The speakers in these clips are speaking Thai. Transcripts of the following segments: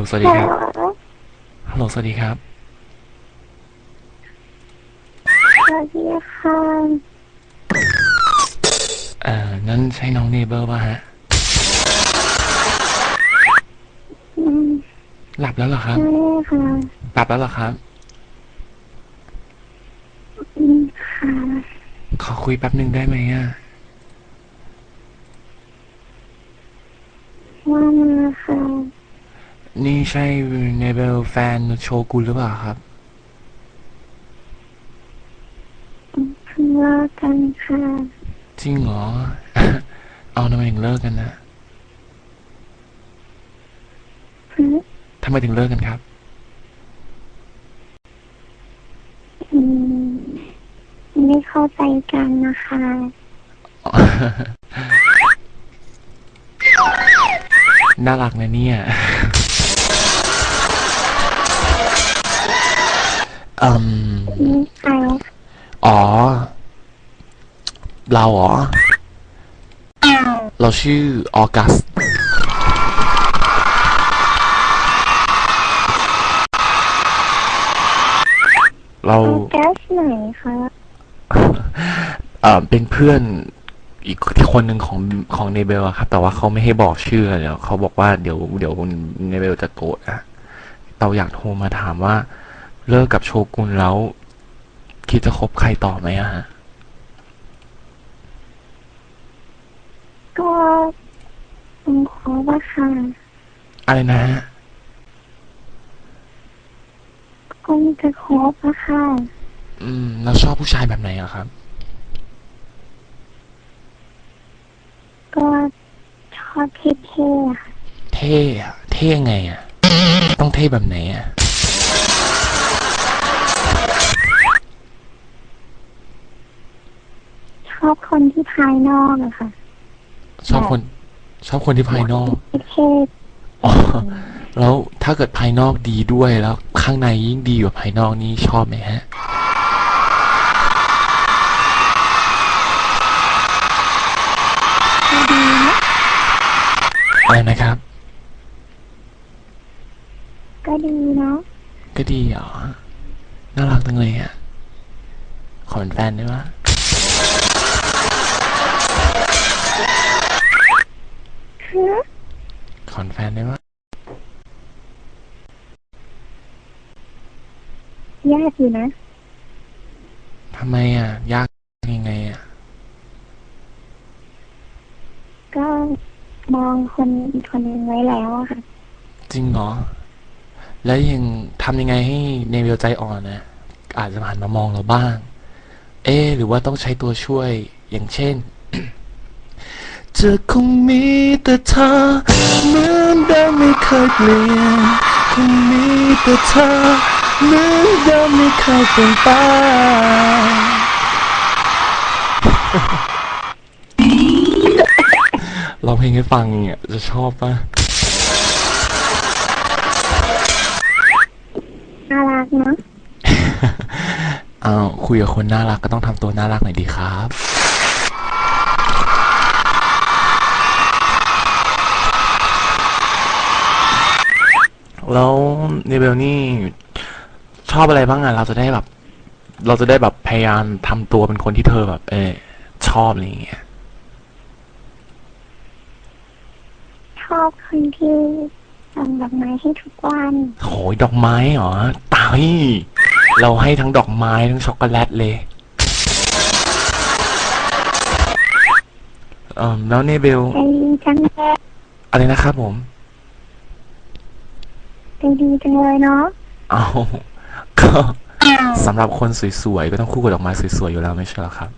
ฮัลโหลสวัสดีครับ ฮัลโหลสวัสดีครับ สวัสดีค่ะเอ่อนั่นใช่น้องเนเบอร์ป่ะฮะ อืมหลับแล้วเหรอครับ ใช่ค่ะหลับแล้วเหรอครับ อืมค่ะขอคุยแป๊บหนึ่งได้ไหมอะ ว่ามาค่ะ นี่ใช่เนเบลแฟนโชกุนหรือเปล่าครับ เพิ่งเลิกกันค่ะ จริงเหรอ เอาทำไมถึงเลิกกันนะเพิ่งทำไมถึงเลิกกันครับ อืมไม่เข้าใจกันนะคะ น่ารักนะเนี่ย อืมนี่ใครอ๋อ เราเหรอ เราชื่อออกัส เราแก๊สไหนคะเอ่อเป็นเพื่อนอีกคนหนึ่งของของเนเบลอะครับ แต่ว่าเขาไม่ให้บอกชื่อเดี๋ยวเขาบอกว่าเดี๋ยวเดี๋ยวเนเบลจะโกรธอะเราอยากโทรมาถามว่า เลิกกับโชกุนแล้ว คิดจะคบใครต่อไหมอะฮะ ก็ผมขอว่าค่ะอะไรนะฮะคงจะคบอะค่ะอืมเราชอบผู้ชายแบบไหนอะครับ ก็ชอบเท่ๆอะค่ะเท่อะเท่ไงอะต้องเท่แบบไหนอะ ภายนอกอะค่ะ ชอบคน ชอบคนที่ภายนอกเท่อ๋อแล้วถ้าเกิดภายนอกดีด้วยแล้ว ข้างในยิ่งดีกว่าภายนอกนี่ชอบไหมฮะๆก็ดีนะอะไรนะครับ ก็ดีนะก็ดีเหรอ น่ารักจังเลยอะขอเป็นแฟนได้ปะ นแฟนได้ปะยากอยู่นะทำไมอะยากยังไงอะก็มองคนอีกคนหนึ่งไว้แล้วอะค่ะ จริงเหรอ แล้วยังทำยังไงให้เนวิลใจอ่อนนะอาจจะหันมามองเราบ้าง เอ๊ะหรือว่าต้องใช้ตัวช่วยอย่างเช่น จะคงมีแต่เธอเหมือนเดิมไม่เคยเปลี่ยนคงมีแต่เธอเหมือนเดิมไม่เคยเปลี่ยนไปเราเพลงให้ฟังเนี่ยจะชอบปะน่ารักเนอะ อ้าวคุยกับคนน่ารักก็ต้องทำตัวน่ารักหน่อยดีครับ แล้วเนเบลนี่ชอบอะไรบ้างอะเราจะได้แบบ เราจะได้แบบพยายามทำตัวเป็นคนที่เธอแบบ เออชอบอะไรอย่างเงี้ยชอบคนที่ส่งดอกไม้ให้ทุกวันโหยดอกไม้เหรอตายเราให้ทั้งดอกไม้ทั้งช็อกโกแลตเลยเออแล้วเนเบล ใจดีจังเลย อะไรนะครับผม ใจดีจังเลยเนาะเอาก็สำหรับคนสวยๆ ก็ต้องคู่กับดอกไม้สวยๆ อยู่แล้วไม่ใช่เหรอครับ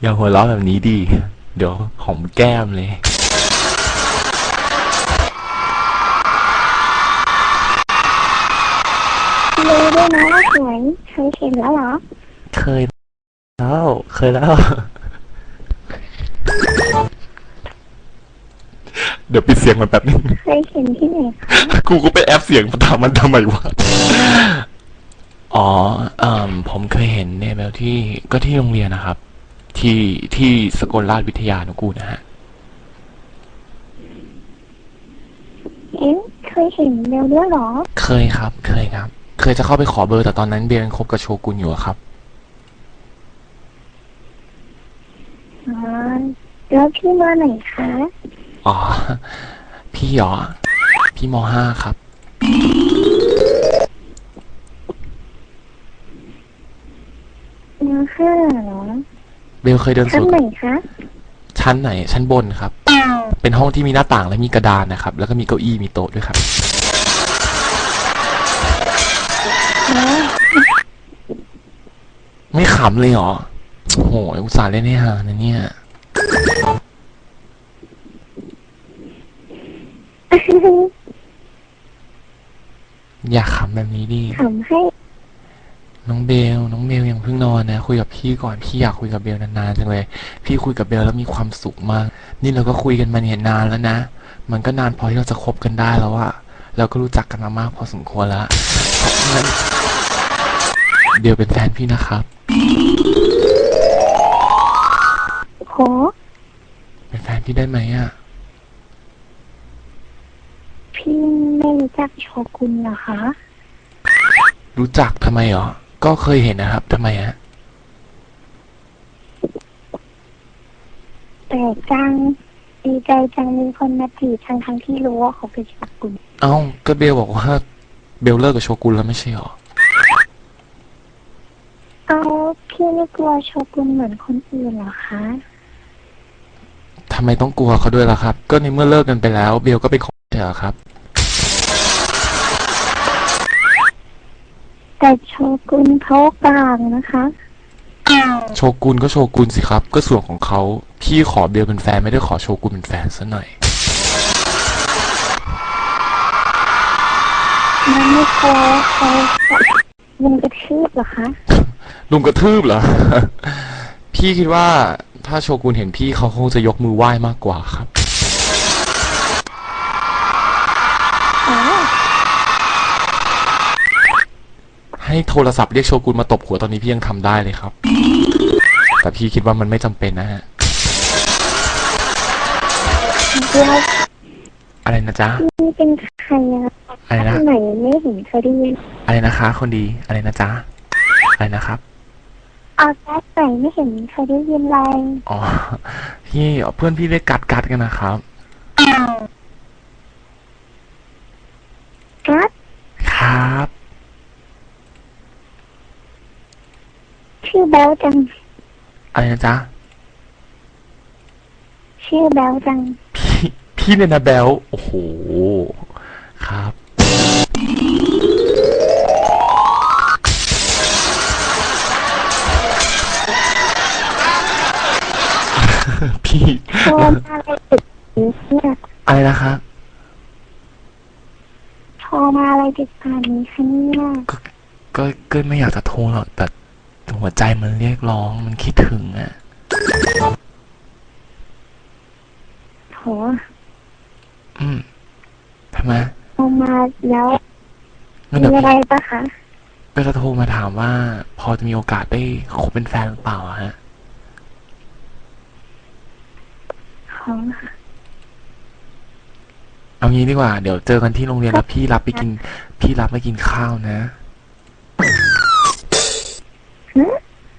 อย่าหัวเราะแบบนี้ดี เดี๋ยวหอมแก้มเลย รู้ด้วยนะว่าสวยเคยเห็นแล้วเหรอ เคยแล้ว เคยแล้ว ดี๋ยวปิดเสียงมันแป๊บนึงเคยเห็นที่ไหนคะกูก็ไปแอปเสียงมันทำมันทำไมวะ อ๋อเอ่มผมเคยเห็นเนี่ยแบบที่ก็ที่โรงเรียนนะครับที่ที่ที่สกลราชวิทยานุกูลนะฮะ เอ๊ะเคยเห็นเบลด้วยเหรอ เคยครับ เคยครับ เคยจะเข้าไปขอเบอร์แต่ตอนนั้นเบลยังคบกับโชกุนอยู่อะครับ อ๋อแล้วพี่มาไหนคะ อ๋อ พี่เหรอ พี่มห้าครับมาห้าเหรอเบลเคยเดินสชั้นวนไหนคะ ชั้นไหน ชั้นบนครับ เป็นห้องที่มีหน้าต่างและมีกระดานนะครับ แล้วก็มีเก้าอี้มีโต๊ะด้วยครับอ๋อไม่ขำเลยเหรอโอ้โหอุตส่าห์เล่นให้ฮานะเนี่ย อย่าขำแบบนี้ดิทำให้ น้องเบล น้องเบลยังเพิ่งนอนนะ คุยกับพี่ก่อน พี่อยากคุยกับเบลนานๆจังเลย พี่คุยกับเบลแล้วมีความสุขมาก นี่เราก็คุยกันมาเนี่ยนานแล้วนะ มันก็นานพอที่เราจะคบกันได้แล้วอะเราก็รู้จักกันมามากพอสมควรแล้วเพราะงั้นเบลเป็นแฟนพี่นะครับโหเป็นแฟนพี่ได้ไหมอะ พี่ ไม่รู้จักโชกุนเหรอคะ รู้จักทำไมเหรอ ก็เคยเห็นนะครับทำไมฮะแต่จังดีใจจังมีคนมาจีบทั้งทั้งๆที่รู้ว่าเขาเป็นโชกุนเอ้าก็เบลบอกว่าเบลเลิกกับโชกุนแล้วไม่ใช่เหรอ เอาพี่ไม่กลัวโชกุนเหมือนคนอื่นเหรอคะทำไมต้องกลัวเขาด้วยล่ะครับ ก็ในเมื่อเลิกกันไปแล้ว เบลก็เป็นคนเถอะครับ แต่โชกุนเขากลางนะคะโชกุนก็โชกุนสิครับ ก็ส่วนของเขาพี่ขอเบลเป็นแฟนไม่ได้ขอโชกุนเป็นแฟนซะหน่อย มันไม่กลัวเขาจะมันกระทืบเหรอคะลุงกระทืบเหรอ พี่คิดว่าถ้าโชกุนเห็นพี่เขาคงจะยกมือไหว้มากกว่าครับ อ๋อ ให้โทรศัพท์เรียกโชกุนมาตบหัวตอนนี้พี่ยังทำได้เลยครับ แต่พี่คิดว่ามันไม่จำเป็นนะฮะเดี๋ยวอะไรนะจ๊ะ พี่เป็นใครอะอะไรนะไหนไม่เห็นเคยได้ยินอะไรนะคะ คนดี อะไรนะจ๊ะ อะไรนะครับ เอาแจ๊กไหนไม่เห็นเคยได้ยินเลยอ๋อ พี่เพื่อนพี่เรียกกัดกัดกันนะครับกัดครับ ชื่อแบลจัง อะไรนะจ๊ะ ชื่อแบลจัง พี่พี่เนี่ยนะแบลโอ้โห ครับ พี่ โทรมาอะไรติดนี้เนี่ยอะไรนะครับโทรมาอะไรติดป่านนี้คะเนี่ยก็ก็ไม่อยากจะโทรหรอกแต่ หัวใจมันเรียกร้องมันคิดถึงอะโถอืมทำไมโทรมาแล้วงั้นมีเดี๋ยวอะไรปะคะ ก็จะโทรมาถามว่า พอจะมีโอกาสได้คบเป็นแฟนหรือเปล่าอะฮะ ขอเอางี้ดีกว่า เดี๋ยวเจอกันที่โรงเรียนแล้วพี่รับไปกิน พี่รับไปกินข้าวนะหึ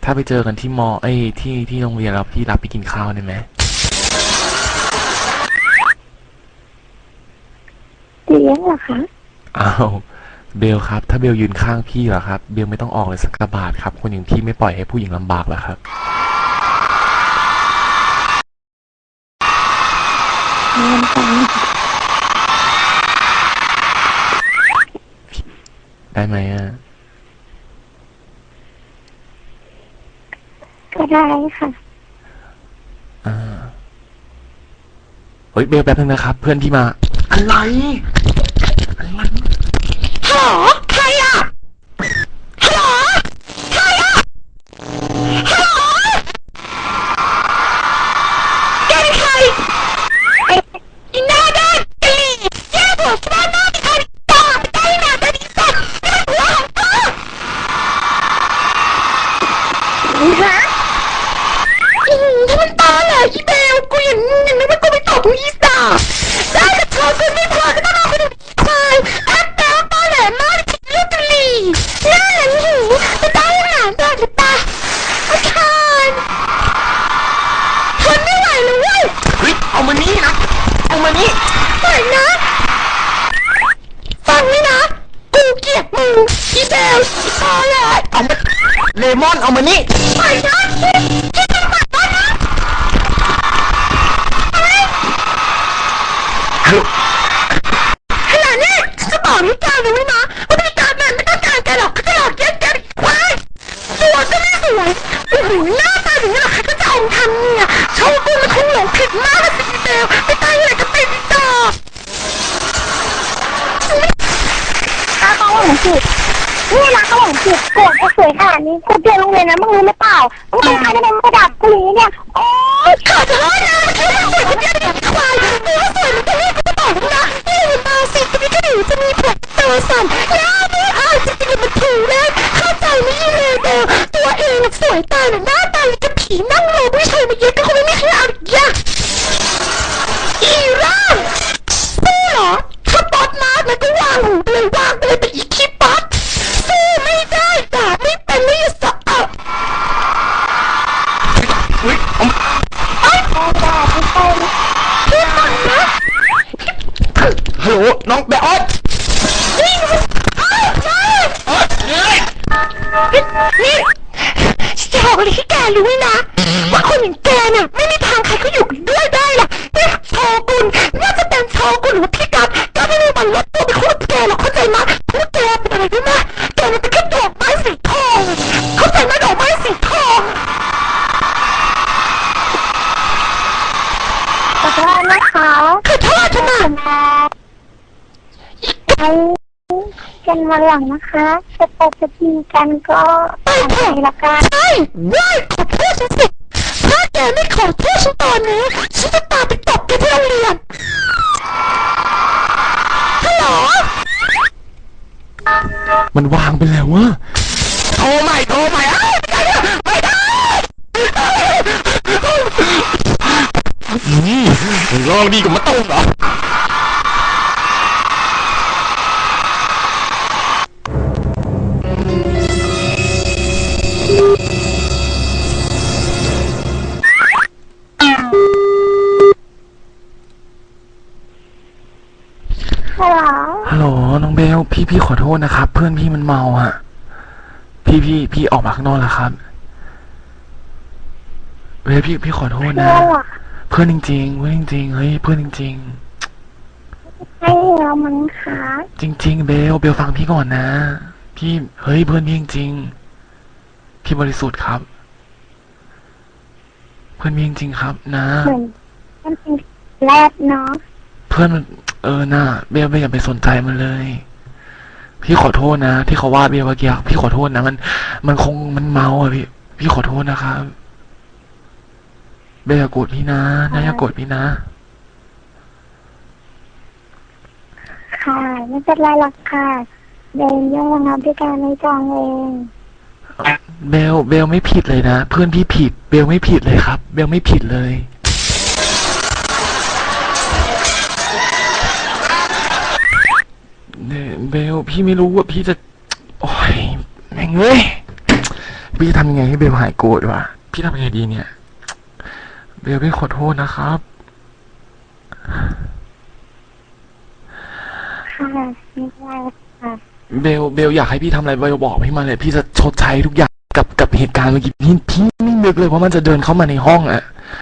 ถ้าไปเจอกันที่มอเอ้ยที่ที่โรงเรียนแล้วพี่รับไปกินข้าวได้ไหมเลี้ยงเหรอคะอ้าวเบลครับ ถ้าเบลยืนข้างพี่เหรอครับ เบลไม่ต้องออกเลยสักกระบาทครับ คนอย่างพี่ไม่ปล่อยให้ผู้หญิงลำบากหรอกครับเงินจังได้ไหมอะ ก็ได้ค่ะ อ่าเฮ้ยเบลแป๊บนึงนะครับ เพื่อนพี่มา อะไร อะไรฮัลโหลใครอะฮัลโหลใครอะฮัลโหลแกเป็นใครไอ้อีหน้าด้านกะหรี่แย่หัวฟาดหน้าดิฉันตาไปได้หนาตาดิฉันนี่มันหัวของเธอ นี่ฮะ อี มอนเอามานี่ปล่อยนะพี่พี่ต้องปล่อยนะนะฮัลโหลขนาดนี้ฉันจะบอกให้แกรู้ไว้นะว่าพี่การมันไม่ต้องการแกหรอกเขาจะหลอกแกแกควายตัวก็ไม่สวยโอ้โหหน้าตาอย่างนี้หรอใครก็จะเอามาทำเนี่ยโชกุนมันคงหลงผิดมากเลยสิพี่เบลไปตายอะไรก็เป็นต่อถ้าเขาหลงผิดนี่รักเขา วยขนาดนี้กูเจอโรงเรียนนะมึงรู้หรือเปล่ามึงเป็นใครจะเป็นกระดับกูอย่างนี้เนี่ยโอ้ น้องแบออสนี่มันอ้าวใช่ออสเอ้ยนี่ฉันจะบอกอะไรให้แกรู้ไว้นะ ว่าคนอย่างแกเนี่ยไม่มีทางใครเขาอยู่ด้วยได้หรอกนี่โชกุนน่าจะเป็นโชกุนหรือว่าพี่กัดก็ไม่มีวันลดตัวไปคู่กับแกหรอกเข้าใจไหมเพราะว่าแกเป็นอะไรรู้ไหมแกมันเป็นแค่ดอกไม้สีทองเข้าใจไหมดอกไม้สีทองขอโทษนะคะขอโทษทำไม ใช้กันมาหลังนะคะจะตบจะทีกันก็ไปละกันใช่ได้ขอโทษฉันสิถ้าแกไม่ขอโทษฉันตอนนี้ฉันจะตามไปตบแกที่โรงเรียนฮัลโหลมันวางไปแล้ววะโทรใหม่โทรใหม่เอ้าไม่ได้ไม่ได้อืมมึงลองดีกว่ามาต้มเหรอ พี่พี่ขอโทษนะครับ เพื่อนพี่มันเมาอะพี่พี่พี่ออกมาข้างนอกแล้วครับเบลพี่พี่ขอโทษเพื่นะอนเหรอเพื่อนจริงๆเพื่อนจริงๆเฮ้ยเพื่อนจริงให้เรามั้งคะๆ จริง ๆ เบลเบลฟังพี่ก่อนนะ พี่เฮ้ยเพื่อนพี่จริงๆพี่บริสุทธิ์ครับ เพื่อนพี่จริงๆครับ นะ เหมือนมันเป็นแรกเนาะเพื่อนมันเออน่ะเบลเบลอย่าไปสนใจมันเลย พี่ขอโทษนะ ที่เขาว่าเบลเมื่อกี้พี่ขอโทษนะมัน มันคงมันเมาอะพี่ พี่ขอโทษนะครับเบลอย่าโกรธพี่นะนะอย่าโกรธพี่นะค่ะไม่เป็นไรหรอกค่ะเดินย่องรับด้วยการไม่จองเองเบลเบลไม่ผิดเลยนะเพื่อนพี่ผิด เบลไม่ผิดเลยครับ เบลไม่ผิดเลย เบล พี่ไม่รู้ว่าพี่จะ โอ้ยแม่งเอ้ย พี่จะทำยังไงให้เบลหายโกรธวะ พี่ทำยังไงดีเนี่ย เบลพี่ขอโทษนะครับ ค่ะไม่เป็นไรค่ะเบล เบลอยากให้พี่ทำอะไรเบลบอกพี่มาเลย พี่จะชดใช้ทุกอย่างกับกับเหตุการณ์เมื่อกี้พี่พี่ไม่นึกเลยว่ามันจะเดินเข้ามาในห้องอะ